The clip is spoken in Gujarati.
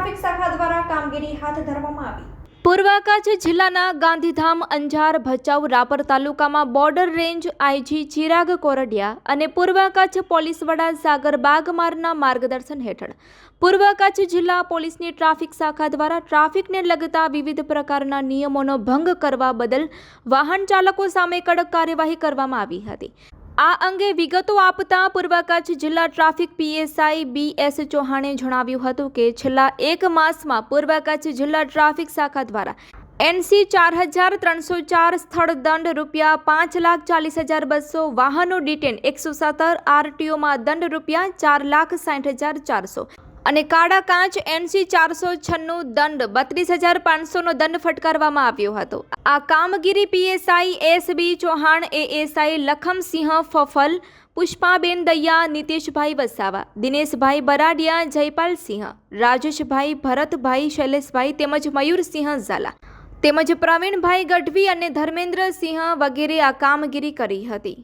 ટ્રાફિક શાખા દ્વારા કામગીરી હાથ ધરવામાં આવી. પૂર્વ કચ્છ જિલ્લાના ગાંધીધામ, અંજાર, ભચાઉ, રાપર તાલુકામાં border range IG Chirag Koradia અને પૂર્વ કચ્છ પોલીસ વડા સાગર બાગમારના માર્ગદર્શન હેઠળ પૂર્વ કચ્છ જિલ્લા પોલીસની ટ્રાફિક શાખા દ્વારા ટ્રાફિકને લગતા વિવિધ પ્રકારના નિયમોનો ભંગ કરવા બદલ વાહન ચાલકો સામે કડક કાર્યવાહી કરવામાં આવી હતી. આ અંગે વિગતો આપતા પૂર્વ કચ્છ જિલ્લા ટ્રાફિક પીએસઆઈ બી એસ ચૌહાણે જણાવ્યું હતું કે છેલ્લા એક માસમાં પૂર્વ કચ્છ જિલ્લા ટ્રાફિક શાખા દ્વારા એનસી ચાર હજાર ત્રણસો ચાર સ્થળ દંડ રૂપિયા પાંચ લાખ ચાલીસ હજાર બસો વાહનો ડિટેન એકસો સત્તર આરટીઓમાં દંડ રૂપિયા ચાર લાખ સાઠ હજાર ચારસો અને કાળા કાચ એનસી ચારસો છન્નું દંડ, બત્રીસ હજાર પાંચસોનો દંડ ફટકારવામાં આવ્યો હતો. આ કામગીરી PSI S B Chauhan, ASI Lakhamsinh Phaphal, Pushpaben Daiya, Nitishbhai Vasava, Dineshbhai Baradiya, Jaypalsinh, Rajeshbhai Bharatbhai, Shaileshbhai તેમજ મયુરસિંહ ઝાલા તેમજ પ્રવીણભાઈ ગઢવી અને ધર્મેન્દ્રસિંહ વગેરે આ કામગીરી કરી હતી.